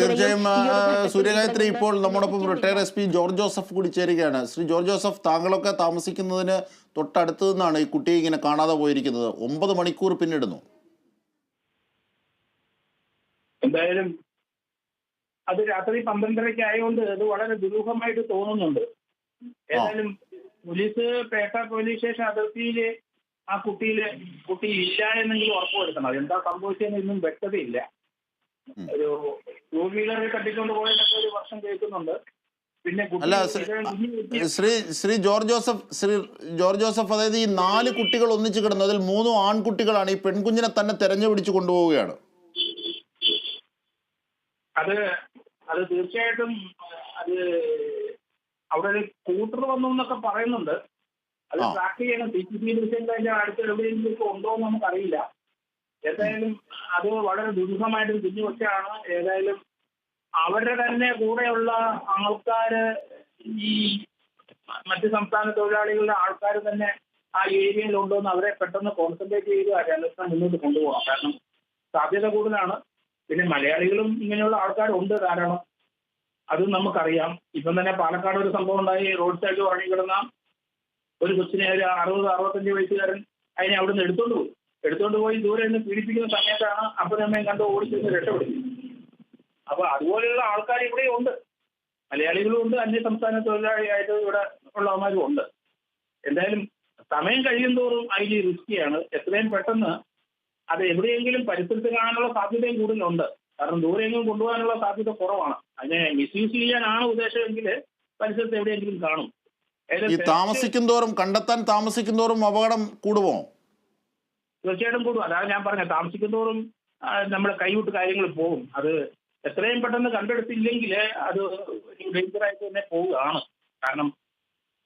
തീർച്ചയായും സൂര്യഗായത്രി ഇപ്പോൾ നമ്മോടൊപ്പം retired retire S P George Joseph കൂടി ചേരുകയാണ്. ശ്രീ ജോർജ് ജോസഫ് താങ്കളൊക്കെ താമസിക്കുന്നതിന് തൊട്ടടുത്ത് നിന്നാണ് ഈ കുട്ടിയെ ഇങ്ങനെ കാണാതെ പോയിരിക്കുന്നത്. ഒമ്പത് മണിക്കൂർ പിന്നിടുന്നു. എന്തായാലും അത് രാത്രി പന്ത്രണ്ടരയ്ക്ക് ആയതുകൊണ്ട് അത് വളരെ ദുരൂഹമായിട്ട് തോന്നുന്നുണ്ട്. ഏതായാലും പോലീസ് പേട്ട പോലീസ് സ്റ്റേഷൻ അതിർത്തിയിൽ ആ കുട്ടിയിലെ കുട്ടി ഇല്ല എന്നെങ്കിലും ഉറപ്പുവരുത്തണം. എന്താ സംഭവിച്ചതെന്ന് ഇന്നും വ്യക്തതയില്ല. ഒരു ടൂ വീലർ കട്ടിക്കൊണ്ട് പോയതൊക്കെ ഒരു വർഷം കേൾക്കുന്നുണ്ട്. പിന്നെ അല്ല, Shri- Shri George Joseph Shri George Joseph അതായത് ഈ നാല് കുട്ടികൾ ഒന്നിച്ചു കിടന്നു അതിൽ മൂന്ന് ആൺകുട്ടികളാണ് ഈ പെൺകുഞ്ഞിനെ തന്നെ തെരഞ്ഞു പിടിച്ചു കൊണ്ടുപോവുകയാണ്. അത് അത് തീർച്ചയായിട്ടും അത് അവിടെ ഒരു കൂട്ടർ വന്നു എന്നൊക്കെ പറയുന്നുണ്ട്. അത് ട്രാക്ക് ചെയ്യണം. സി സി ടി വി അതിന്റെ അടുത്ത് എവിടെയെങ്കിലും ഉണ്ടോ എന്ന് നമുക്കറിയില്ല. ഏതായാലും അത് വളരെ ദുരൂഹമായിട്ടൊരു കുഞ്ഞു കൊച്ചാണ് ഏതായാലും അവരുടെ തന്നെ കൂടെയുള്ള ആൾക്കാര് ഈ മറ്റ് സംസ്ഥാന തൊഴിലാളികളുടെ ആൾക്കാർ തന്നെ ആ ഏരിയയിൽ ഉണ്ടോ എന്ന് അവരെ പെട്ടെന്ന് കോൺസെൻട്രേറ്റ് ചെയ്ത് ആ മുന്നോട്ട് കൊണ്ടുപോകാം. കാരണം സാധ്യത കൂടുതലാണ്. പിന്നെ മലയാളികളും ഇങ്ങനെയുള്ള ആൾക്കാരുണ്ട് കാരണം അതും നമുക്കറിയാം. ഇപ്പം തന്നെ പാലക്കാട് ഒരു സംഭവം ഉണ്ടായി. റോഡ് സൈഡിൽ കിടന്ന ഒരു കൊച്ചിനെ ഒരു അറുപത് അറുപത്തഞ്ച് വയസ്സുകാരൻ അതിനെ അവിടുന്ന് എടുത്തോണ്ട് പോയി. എടുത്തോണ്ട് പോയി ദൂരെ നിന്ന് പീഡിപ്പിക്കുന്ന സമയത്താണ് അപ്പനമ്മയും കണ്ട് ഓടിച്ചെന്ന് രക്ഷപ്പെടുന്നത്. അപ്പൊ അതുപോലെയുള്ള ആൾക്കാർ ഇവിടെ ഉണ്ട്. മലയാളികളും ഉണ്ട് അന്യ സംസ്ഥാന തൊഴിലാളിയായിട്ട് ഇവിടെ ഉള്ളവന്മാരും ഉണ്ട്. എന്തായാലും സമയം കഴിയും തോറും അതിൽ റിസ്കിയാണ്. എത്രയും പെട്ടെന്ന് അത് എവിടെയെങ്കിലും പരിസരത്ത് കാണാനുള്ള സാധ്യതയും കൂടുതലുണ്ട്. കാരണം ദൂരെയെങ്കിലും കൊണ്ടുപോകാനുള്ള സാധ്യത കുറവാണ്. അതിനെ മിസ്യൂസ് ചെയ്യാനാണ് ഉദ്ദേശമെങ്കിൽ പരിസരത്ത് എവിടെയെങ്കിലും കാണും. ഈ താമസിക്കും തോറും കണ്ടെത്താൻ താമസിക്കും തോറും അപകടം കൂടുമോ? തീർച്ചയായിട്ടും കൂടും. അതാണ് ഞാൻ പറഞ്ഞത്. താമസിക്കുന്നതോറും നമ്മുടെ കൈവിട്ട് കാര്യങ്ങൾ പോകും. അത് എത്രയും പെട്ടെന്ന് കണ്ടെടുത്തില്ലെങ്കിൽ അത് ഒരു ഡേഞ്ചറായിട്ട് തന്നെ പോവുകയാണ്. കാരണം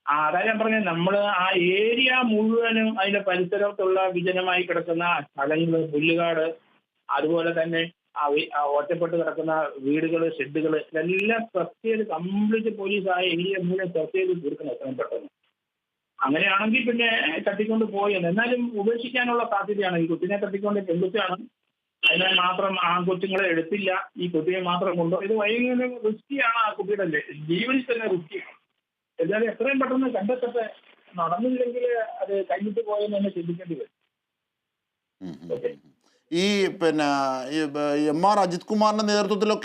ആ, അതാ ഞാൻ പറഞ്ഞത്. നമ്മൾ ആ ഏരിയ മുഴുവനും അതിന്റെ പരിസരത്തുള്ള വിജനമായി കിടക്കുന്ന സ്ഥലങ്ങൾ പുല്ലുകാട് അതുപോലെ തന്നെ ഒറ്റപ്പെട്ട് കിടക്കുന്ന വീടുകൾ ഷെഡുകൾ ഇതെല്ലാം സെർച്ച് ചെയ്ത് കംപ്ലീറ്റ് പോലീസ് ആ ഏരിയ മുഴുവൻ സെർച്ച് ചെയ്ത് തീർക്കണം എത്രയും പെട്ടെന്ന്. അങ്ങനെയാണെങ്കിൽ പിന്നെ തട്ടിക്കൊണ്ട് പോയത് എന്നാലും ഉപേക്ഷിക്കാനുള്ള സാധ്യതയാണ്. ഈ കുട്ടിനെ തട്ടിക്കൊണ്ട് പെൺകുട്ടിയാണ്. അതിനെ മാത്രം ആൺകൊച്ചുങ്ങളെ എടുത്തില്ല. ഈ കുട്ടിയെ മാത്രം കൊണ്ടോ ഇത് വൈകുന്നതിന് റിസ്കിയാണ് ആ കുട്ടിയുടെ ജീവനിൽ തന്നെ റിസ്കിയാണ് എന്നാലും എത്രയും പെട്ടെന്ന് കണ്ടെത്തട്ടെ. നടന്നില്ലെങ്കിൽ അത് കഴിഞ്ഞിട്ട് പോയെന്ന് തന്നെ ചിന്തിക്കേണ്ടി വരും. ഈ പിന്നെ എം ആർ അജിത് കുമാറിന്റെ നേതൃത്വത്തിലൊക്കെ